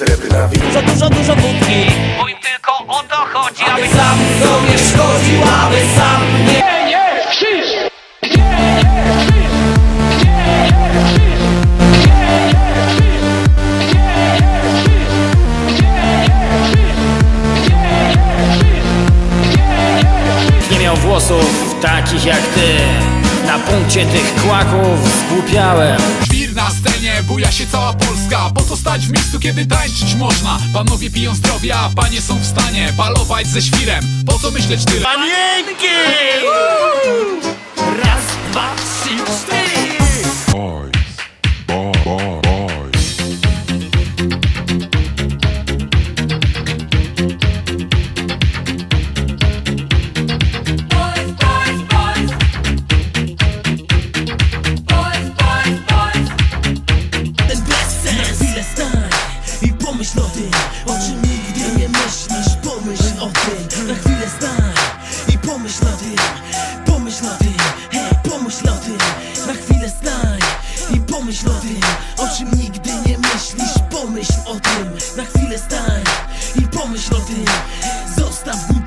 srebrna wina Za dużo, dużo wódki Bo im tylko o to chodzi, aby Aby sam sobie szkodził, aby sam nie Nie miał włosów takich jak ty Na punkcie tych kłaków zgłupiałem buja się cała Polska Po co stać w miejscu, kiedy tańczyć można? Panowie piją zdrowie, a panie są w stanie Balować ze świrem, po co myśleć tyle? Boys, I pomyśl o tym, o czym nigdy nie myślisz. Pomyśl o tym, na chwilę stań I pomyśl o tym, pomyśl o tym Hej, pomyśl o tym, na chwilę stań I pomyśl o tym, o czym nigdy nie myślisz. Pomyśl o tym, na chwilę stań I pomyśl o tym, zostaw mi